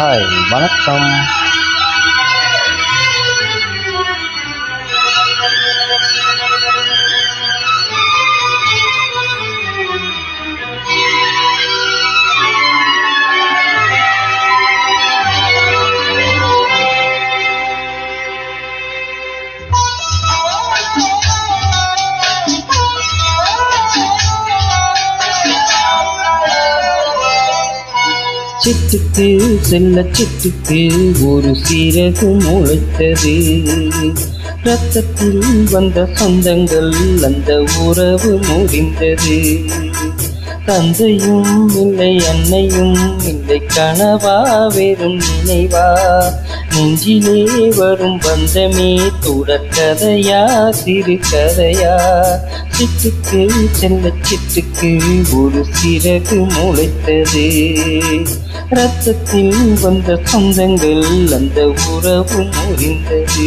Hi வணக்கம். சிட்டுக்கு செல்ல சிட்டுக்கு ஒரு சிறகு முளைத்தது. ரத்தத்தில் வந்த சொந்தங்கள் அந்த உறவு முடிந்தது. தந்தையும் இல்லை அன்னையும் இல்லை கனவா வெறும் நினைவா? நெஞ்சிலே வரும் பந்தமே தொடர்கதையா சிறு கதையா சிட்டுக்கு செல்ல சிட்டுக்கு ஒரு சிறகு முளைத்தது. ரத்தத்தில் வந்த சொந்தங்கள் அந்த உறவு முறிந்தது.